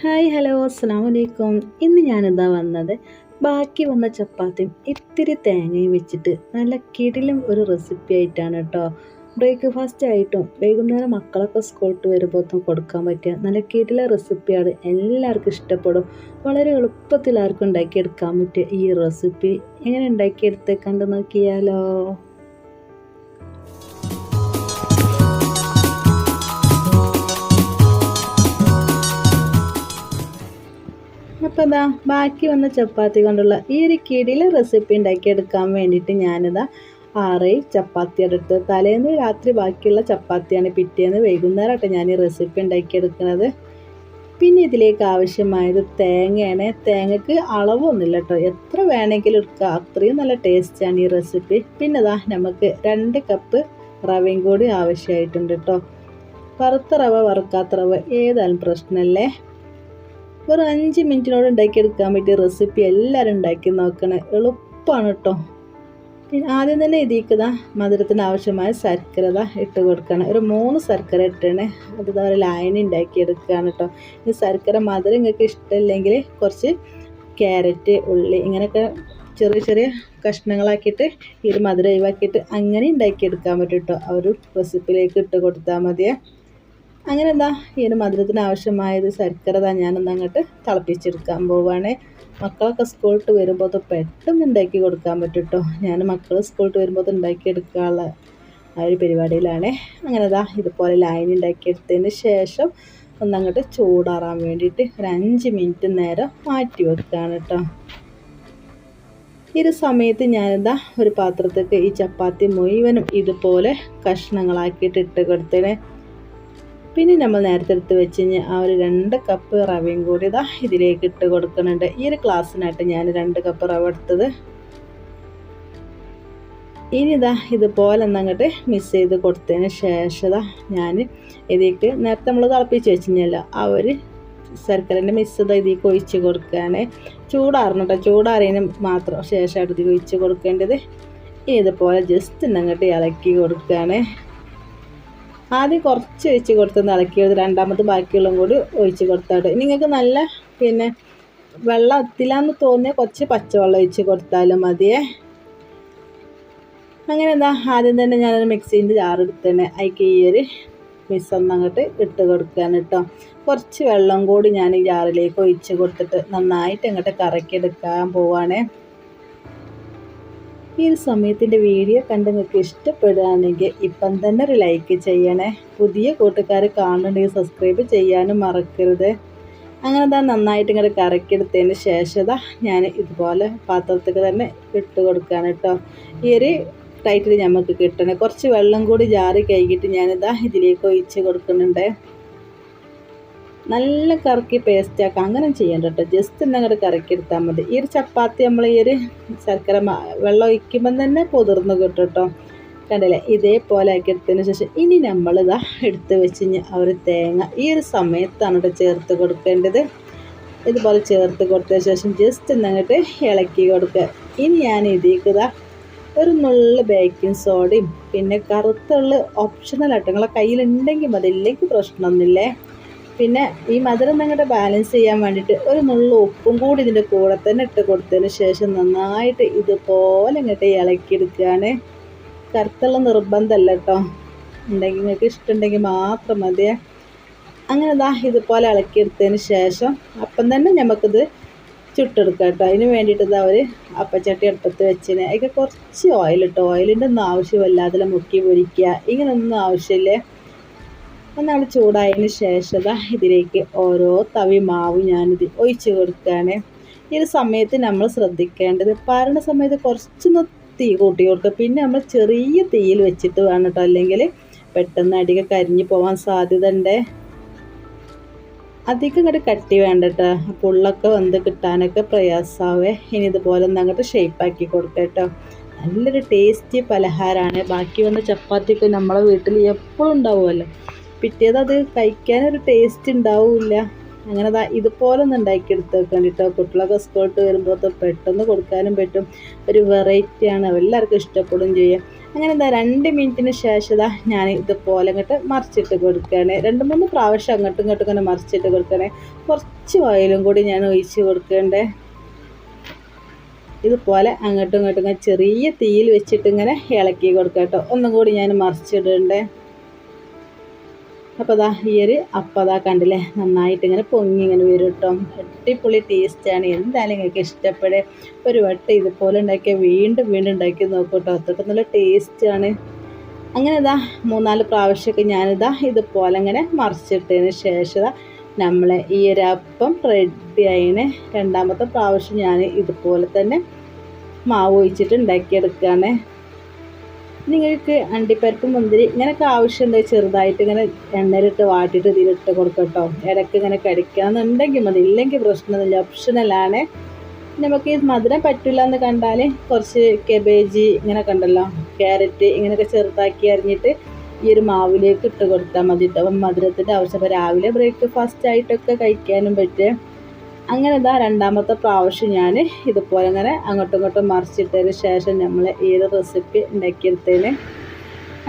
Hi hello അസ്സാം വലൈക്കും ഇന്ന് ഞാനിതാ വന്നത് ബാക്കി വന്ന ചപ്പാത്തിയും ഇത്തിരി തേങ്ങയും വെച്ചിട്ട് നല്ല കിടിലും ഒരു റെസിപ്പി ആയിട്ടാണ് കേട്ടോ ബ്രേക്ക്ഫാസ്റ്റ് ആയിട്ടും വൈകുന്നേരം മക്കളൊക്കെ സ്കൂളിട്ട് വരുമ്പോഴത്തും കൊടുക്കാൻ പറ്റിയ നല്ല കിടില റെസിപ്പിയാണ് എല്ലാവർക്കും ഇഷ്ടപ്പെടും. വളരെ എളുപ്പത്തിൽ ആർക്കും ഉണ്ടാക്കിയെടുക്കാൻ പറ്റിയ ഈ റെസിപ്പി എങ്ങനെ ഉണ്ടാക്കിയെടുത്തേക്കാണ്ട് നോക്കിയാലോ? അപ്പോൾ ഇതാ ബാക്കി വന്ന ചപ്പാത്തി കൊണ്ടുള്ള ഈ ഒരു കിടിലെ റെസിപ്പി ഉണ്ടാക്കിയെടുക്കാൻ വേണ്ടിയിട്ട് ഞാനിതാ ആറ് ചപ്പാത്തി എടുത്ത് തലേന്ന് രാത്രി ബാക്കിയുള്ള ചപ്പാത്തിയാണ് പിറ്റേന്ന് വൈകുന്നേരമായിട്ട് ഞാൻ ഈ റെസിപ്പി ഉണ്ടാക്കിയെടുക്കുന്നത്. പിന്നെ ഇതിലേക്ക് ആവശ്യമായത് തേങ്ങയാണ്. തേങ്ങക്ക് അളവൊന്നുമില്ല കേട്ടോ എത്ര വേണമെങ്കിലും എടുക്കുക അത്രയും നല്ല ടേസ്റ്റാണ് ഈ റെസിപ്പി പിന്നെ ഇതാ നമുക്ക് രണ്ട് കപ്പ് റവയും കൂടി ആവശ്യമായിട്ടുണ്ട് കേട്ടോ വറുത്ത റവ വറുക്കാത്ത റവ ഏതായാലും പ്രശ്നമല്ലേ? ഒരു അഞ്ച് മിനിറ്റിനോട് ഉണ്ടാക്കിയെടുക്കാൻ പറ്റിയ റെസിപ്പി എല്ലാവരും ഉണ്ടാക്കി നോക്കണേ. എളുപ്പമാണ് കേട്ടോ പിന്നെ ആദ്യം തന്നെ ഇതിക്കുക മധുരത്തിന് ആവശ്യമായ ശർക്കരത ഇട്ട് കൊടുക്കണം. ഒരു മൂന്ന് ശർക്കര ഇട്ടണേ. അതുപോലെ ഒരു ലായനി ഉണ്ടാക്കിയെടുക്കുകയാണ് കേട്ടോ ഈ ശർക്കര മധുരം നിങ്ങൾക്ക് ഇഷ്ടമില്ലെങ്കിൽ കുറച്ച് ക്യാരറ്റ് ഉള്ളി ഇങ്ങനെയൊക്കെ ചെറിയ ചെറിയ കഷ്ണങ്ങളാക്കിയിട്ട് ഈ ഒരു മധുരം ഒഴിവാക്കിയിട്ട് അങ്ങനെ ഉണ്ടാക്കിയെടുക്കാൻ പറ്റും കേട്ടോ ആ ഒരു റെസിപ്പിയിലേക്ക് ഇട്ട് കൊടുത്താൽ മതിയേ. അങ്ങനെ എന്താ ഒരു മധുരത്തിന് ആവശ്യമായത് ശർക്കര താ ഞാനൊന്ന് അങ്ങോട്ട് തിളപ്പിച്ചെടുക്കാൻ പോവുകയാണ് മക്കളൊക്കെ സ്കൂളിട്ട് വരുമ്പോൾ പെട്ടെന്ന് ഉണ്ടാക്കി കൊടുക്കാൻ പറ്റും കേട്ടോ ഞാൻ മക്കൾ സ്കൂളിട്ട് വരുമ്പോൾ ഉണ്ടാക്കിയെടുക്കാനുള്ള ആ ഒരു പരിപാടിയിലാണ്. അങ്ങനെ ദാ ഇതുപോലെ ലൈൻ ഉണ്ടാക്കിയെടുത്തതിന് ശേഷം ഒന്നങ്ങോട്ട് ചൂടാറാൻ വേണ്ടിയിട്ട് ഒരു അഞ്ച് മിനിറ്റ് നേരം മാറ്റി വെക്കുകയാണ് കേട്ടോ ഈ ഒരു സമയത്ത് ഞാനെന്താ ഒരു പാത്രത്തേക്ക് ഈ ചപ്പാത്തി മുഴുവനും ഇതുപോലെ കഷ്ണങ്ങളാക്കിയിട്ട് ഇട്ട് കൊടുത്തതിന് പിന്നെ നമ്മൾ നേരത്തെ എടുത്ത് വെച്ച് കഴിഞ്ഞാൽ ആ ഒരു രണ്ട് കപ്പ് റവയും കൂടി ഇതാ ഇതിലേക്ക് ഇട്ട് കൊടുക്കുന്നുണ്ട്. ഈ ഒരു ക്ലാസ്സിനായിട്ട് ഞാൻ രണ്ട് കപ്പ് റവ എടുത്തത്. ഇനി ഇതാ ഇതുപോലെ അങ്ങോട്ട് മിക്സ് ചെയ്ത് കൊടുത്തതിന് ശേഷം ഞാൻ ഇതിലേക്ക് നേരത്തെ നമ്മൾ തിളപ്പിച്ച് വെച്ചില്ല ആ ഒരു ശർക്കരന്റെ മിക്സ് ഇതാ ഇതിലേക്ക് ഒഴിച്ച് കൊടുക്കുകയാണ്. ചൂടാറണം കേട്ടോ ചൂടാറിയതിന് മാത്രം ശേഷമായിട്ട് ഇത് ഒഴിച്ച് കൊടുക്കേണ്ടത്. ഇതുപോലെ ജസ്റ്റ് ഇന്നങ്ങോട്ട് ഇളക്കി കൊടുക്കുകയാണ്. ആദ്യം കുറച്ച് ഒഴിച്ച് കൊടുത്ത് ഇളക്കിയത് രണ്ടാമത് ബാക്കിയുള്ളതും കൂടി ഒഴിച്ച് കൊടുത്താട്ട്. നിങ്ങൾക്ക് നല്ല പിന്നെ വെള്ളം എത്തില്ലാന്ന് തോന്നിയ കുറച്ച് പച്ചവെള്ളം ഒഴിച്ച് കൊടുത്താലും മതിയേ. അങ്ങനെ എന്താ ആദ്യം തന്നെ ഞാനൊരു മിക്സീന്റെ ജാറെടുത്തന്നെ അതിക്ക് ഈ ഒരു മിക്സ് ഒന്ന് അങ്ങോട്ട് ഇട്ട് കൊടുക്കുകയാണ് കേട്ടോ കുറച്ച് വെള്ളം കൂടി ഞാൻ ഈ ജാറിലേക്ക് ഒഴിച്ച് കൊടുത്തിട്ട് നന്നായിട്ട് അങ്ങോട്ട് കറക്കിയെടുക്കാൻ പോവാണേ. ഈ ഒരു സമയത്തിന്റെ വീഡിയോ കണ്ട് നിങ്ങൾക്ക് ഇഷ്ടപ്പെടുകയാണെങ്കിൽ ഇപ്പം തന്നെ ഒരു ലൈക്ക് ചെയ്യണേ. പുതിയ കൂട്ടുകാർ കാണുന്നുണ്ടെങ്കിൽ സബ്സ്ക്രൈബ് ചെയ്യാനും മറക്കരുത്. അങ്ങനെ താ നന്നായിട്ട് ഇങ്ങോട്ട് കറക്കിയെടുത്തതിന് ശേഷം ഞാൻ ഇതുപോലെ പാത്രത്തിൽ തന്നെ ഇട്ട് കൊടുക്കുകയാണ് കേട്ടോ. ഈ ഒരു ടൈറ്റിൽ നമുക്ക് കിട്ടണേ. കുറച്ച് വെള്ളം കൂടി ജാറി കഴുകിയിട്ട് ഞാനിതാ ഇതിലേക്ക് ഒഴിച്ച് കൊടുക്കുന്നുണ്ട്. നല്ല കറക്കി പേസ്റ്റ് ആക്കാം. അങ്ങനെ ചെയ്യണ്ട കേട്ടോ ജസ്റ്റ് ഒന്ന് അങ്ങോട്ട് കറക്കി എടുത്താൽ മതി. ഈ ഒരു ചപ്പാത്തി നമ്മൾ ഈ ഒരു ശർക്കര വെള്ളം ഒഴിക്കുമ്പം തന്നെ പൊതിർന്ന് കിട്ടും കേട്ടോ കണ്ടില്ലേ? ഇതേപോലെ ആക്കി എടുത്തതിന് ശേഷം ഇനി നമ്മളിതാ എടുത്ത് വെച്ച് ആ ഒരു തേങ്ങ ഈ ഒരു സമയത്താണ് കേട്ടോ ചേർത്ത് കൊടുക്കേണ്ടത്. ഇതുപോലെ ചേർത്ത് കൊടുത്ത ശേഷം ജസ്റ്റ് ഒന്ന് അങ്ങോട്ട് ഇളക്കി കൊടുക്കുക. ഇനി ഞാൻ ഇതിക്കുതാ ഒരു നുള്ള ബേക്കിംഗ് സോഡയും പിന്നെ കറുത്തുള്ള ഓപ്ഷണൽ ആട്ടോ നിങ്ങളെ കയ്യിലുണ്ടെങ്കിൽ മതി. ഇല്ലെങ്കിൽ പ്രശ്നമൊന്നുമില്ലേ? പിന്നെ ഈ മധുരം നിങ്ങളുടെ ബാലൻസ് ചെയ്യാൻ വേണ്ടിയിട്ട് ഒരു നുള്ള ഉപ്പും കൂടി ഇതിന്റെ കൂടെ തന്നെ ഇട്ട് കൊടുത്തതിന് ശേഷം നന്നായിട്ട് ഇതുപോലെ ഇങ്ങോട്ട് ഇളക്കിയെടുക്കുകയാണ് കറുത്തുള്ള നിർബന്ധമല്ല കേട്ടോ. ഉണ്ടെങ്കിൽ നിങ്ങൾക്ക് ഇഷ്ടമുണ്ടെങ്കിൽ മാത്രം മതിയേ. അങ്ങനെ ഇതാ ഇതുപോലെ ഇളക്കിയെടുത്തതിന് ശേഷം അപ്പം തന്നെ നമുക്കിത് ചുട്ടെടുക്കാം കേട്ടോ. അതിന് വേണ്ടിയിട്ട് ഇതാ ഒരു അപ്പച്ചട്ടി അടുപ്പത്ത് വെച്ചിന്. അതിൽ കുറച്ച് ഓയിൽ ഇട്ടോ ഓയിലിന്റെ ഒന്നും ആവശ്യമില്ല. അതിൽ മുക്കി പൊരിക്കുക. ഇങ്ങനെയൊന്നും ആവശ്യമില്ലേ? ഒന്നാൾ ചൂടായതിന് ശേഷം ഇതിലേക്ക് ഓരോ തവി മാവ് ഞാനിത് ഒഴിച്ച് കൊടുക്കുകയാണ്. ഈ ഒരു സമയത്ത് നമ്മൾ ശ്രദ്ധിക്കേണ്ടത് പാരണ സമയത്ത് കുറച്ചൊന്ന് തീ കൂട്ടി കൊടുക്കുക. പിന്നെ നമ്മൾ ചെറിയ തീയിൽ വെച്ചിട്ട് വേണം കേട്ടോ. അല്ലെങ്കിൽ പെട്ടെന്ന് അടിക കരിഞ്ഞു പോകാൻ സാധ്യത ഉണ്ട് അധികം ഇങ്ങോട്ട് കട്ടി വേണ്ട കേട്ടോ. പുള്ളൊക്കെ വന്ന് കിട്ടാനൊക്കെ പ്രയാസമാവേ ഇനി ഇതുപോലെ ഒന്ന് അങ്ങോട്ട് ഷേപ്പാക്കി കൊടുക്കുക കേട്ടോ. നല്ലൊരു ടേസ്റ്റി പലഹാരമാണ്. ബാക്കി വന്ന ചപ്പാത്തിയൊക്കെ നമ്മളെ വീട്ടിൽ എപ്പോഴും ഉണ്ടാവുമല്ലോ. പിറ്റേത് അത് കഴിക്കാനൊരു ടേസ്റ്റ് ഉണ്ടാവില്ല. അങ്ങനെ ദാ ഇതുപോലെ ഒന്ന് ഉണ്ടാക്കി എടുത്ത് വെക്കണം കേട്ടോ കുട്ടികളൊക്കെ സ്കൂളിട്ട് വരുമ്പോൾ പെട്ടെന്ന് കൊടുക്കാനും പറ്റും. ഒരു വെറൈറ്റിയാണ് എല്ലാവർക്കും ഇഷ്ടപ്പെടും ചെയ്യും. അങ്ങനെ എന്താ രണ്ട് മിനിറ്റിന് ശേഷം ഇതാ ഞാൻ ഇതുപോലെ അങ്ങോട്ട് മറിച്ചിട്ട് കൊടുക്കുകയാണ്. രണ്ട് മൂന്ന് പ്രാവശ്യം അങ്ങോട്ടും ഇങ്ങോട്ടും ഇങ്ങനെ മറിച്ചിട്ട് കൊടുക്കണേ കുറച്ച് ഓയിലും കൂടി ഞാൻ ഒഴിച്ച് കൊടുക്കണ്ടേ ഇതുപോലെ അങ്ങോട്ടും ഇങ്ങോട്ടും ചെറിയ തീയിൽ വെച്ചിട്ട് ഇങ്ങനെ ഇളക്കി കൊടുക്കാം കേട്ടോ. ഒന്നും കൂടി ഞാൻ മറിച്ചിടണ്ടേ അപ്പോൾ അതാ ഈ ഒരു അപ്പം അതാ കണ്ടില്ലേ? നന്നായിട്ട് ഇങ്ങനെ പൊങ്ങി ഇങ്ങനെ വരും കേട്ടോ അടിപൊളി ടേസ്റ്റാണ് എന്തായാലും നിങ്ങൾക്ക് ഇഷ്ടപ്പെടേ. ഒരു വട്ടം ഇതുപോലെ ഉണ്ടാക്കിയാൽ വീണ്ടും വീണ്ടും ഉണ്ടാക്കി നോക്കൂട്ടോ കേട്ടോ നല്ല ടേസ്റ്റാണ് അങ്ങനെ ഇതാ മൂന്നാൽ പ്രാവശ്യമൊക്കെ ഞാനിതാ ഇതുപോലെ ഇങ്ങനെ മറിച്ചിട്ടതിന് ശേഷം നമ്മളെ ഈ ഒരു അപ്പം റെഡി ആയതിന് രണ്ടാമത്തെ പ്രാവശ്യം ഞാൻ ഇതുപോലെ തന്നെ മാവ് ഒഴിച്ചിട്ട് ഉണ്ടാക്കിയെടുക്കുകയാണ് നിങ്ങൾക്ക് അണ്ടിപ്പരിപ്പ് മുന്തിരി ഇങ്ങനെയൊക്കെ ആവശ്യമുണ്ടെങ്കിൽ ചെറുതായിട്ട് ഇങ്ങനെ എണ്ണയിലിട്ട് വാട്ടിയിട്ട് ഇതിലിട്ട് കൊടുക്കും കേട്ടോ. ഇടയ്ക്ക് ഇങ്ങനെ കടിക്കാമെന്നുണ്ടെങ്കിൽ മതി. ഇല്ലെങ്കിൽ പ്രശ്നമൊന്നുമില്ല. ഓപ്ഷണലാണ് നമുക്ക് ഈ മധുരം പറ്റില്ല എന്ന് കണ്ടാൽ കുറച്ച് കെബേജ് ഇങ്ങനെയൊക്കെ ഉണ്ടല്ലോ ക്യാരറ്റ് ഇങ്ങനെയൊക്കെ ചെറുതാക്കി അരിഞ്ഞിട്ട് ഈ ഒരു മാവിലേക്ക് ഇട്ട് കൊടുത്താൽ മതി കേട്ടോ. അപ്പം മധുരത്തിന്റെ ആവശ്യം. അപ്പോൾ രാവിലെ ബ്രേക്ക്ഫാസ്റ്റ് ആയിട്ടൊക്കെ കഴിക്കാനും പറ്റും. അങ്ങനെ ഇതാ രണ്ടാമത്തെ പ്രാവശ്യം ഞാൻ ഇതുപോലെ അങ്ങനെ അങ്ങോട്ടും ഇങ്ങോട്ടും മറിച്ചിട്ടതിന് ശേഷം നമ്മൾ ഈ റെസിപ്പി ഉണ്ടാക്കിയെടുത്തതിന്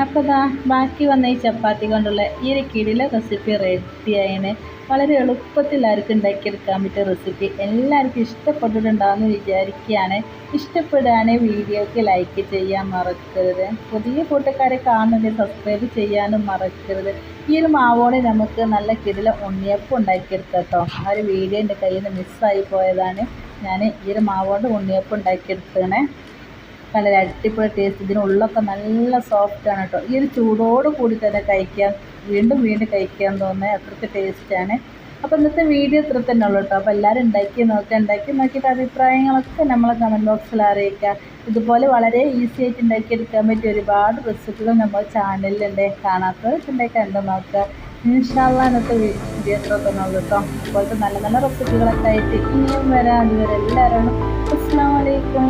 അപ്പോൾ ഇതാ ബാക്കി വന്ന ഈ ചപ്പാത്തി കൊണ്ടുള്ള ഈ ഒരു കിടില റെസിപ്പി റെഡി ആയതിന് വളരെ എളുപ്പത്തിൽ ആർക്കും ഉണ്ടാക്കിയെടുക്കാൻ പറ്റിയ റെസിപ്പി എല്ലാവർക്കും ഇഷ്ടപ്പെട്ടിട്ടുണ്ടാവുമെന്ന് വിചാരിക്കുകയാണ്. ഇഷ്ടപ്പെടുകയാണെങ്കിൽ വീഡിയോക്ക് ലൈക്ക് ചെയ്യാൻ മറക്കരുത്. പുതിയ കൂട്ടക്കാരെ കാണുന്നതിന് സബ്സ്ക്രൈബ് ചെയ്യാനും മറക്കരുത്. ഈ ഒരു മാവോടെ നമുക്ക് നല്ല കിടില ഉണ്ണിയപ്പം ഉണ്ടാക്കിയെടുക്കാം കേട്ടോ. ആ ഒരു വീഡിയോ എന്റെ കയ്യിൽ നിന്ന് മിസ്സായി പോയതാണ്. ഞാൻ ഈ ഒരു മാവോണ്ട് ഉണ്ണിയപ്പം ഉണ്ടാക്കിയെടുത്തേ നല്ല അടിപൊളി ടേസ്റ്റ് ഇതിനുള്ളൊക്കെ നല്ല സോഫ്റ്റാണ് കേട്ടോ ഈ ഒരു ചൂടോട് കൂടി തന്നെ കഴിക്കാൻ വീണ്ടും വീണ്ടും കഴിക്കാൻ തോന്നുന്നത് അത്രയ്ക്ക് ടേസ്റ്റാണ് അപ്പോൾ ഇന്നത്തെ വീഡിയോ ഇത്ര തന്നെ ഉള്ളൂ കേട്ടോ അപ്പോൾ എല്ലാവരും ഉണ്ടാക്കി നോക്കുക ഉണ്ടാക്കി നോക്കിയിട്ട് അഭിപ്രായങ്ങളൊക്കെ നമ്മളെ കമന്റ് ബോക്സിൽ അറിയിക്കുക. ഇതുപോലെ വളരെ ഈസി ആയിട്ട് ഉണ്ടാക്കിയെടുക്കാൻ പറ്റിയ ഒരുപാട് റെസിപ്പികൾ നമ്മുടെ ചാനലിലുണ്ട് കാണാത്തവർക്ക് ഉണ്ടാക്കി കണ്ടു നോക്കുക ഇൻഷാല്ല ഇന്നത്തെ വീഡിയോ ഇത്ര തന്നെ ഉള്ളൂ കേട്ടോ അതുപോലത്തെ നല്ല നല്ല റെസിപ്പികളൊക്കെ ആയിട്ട് ഇനിയും വരാം. അതുവരെ എല്ലാവരും അസ്സാം വലൈക്കും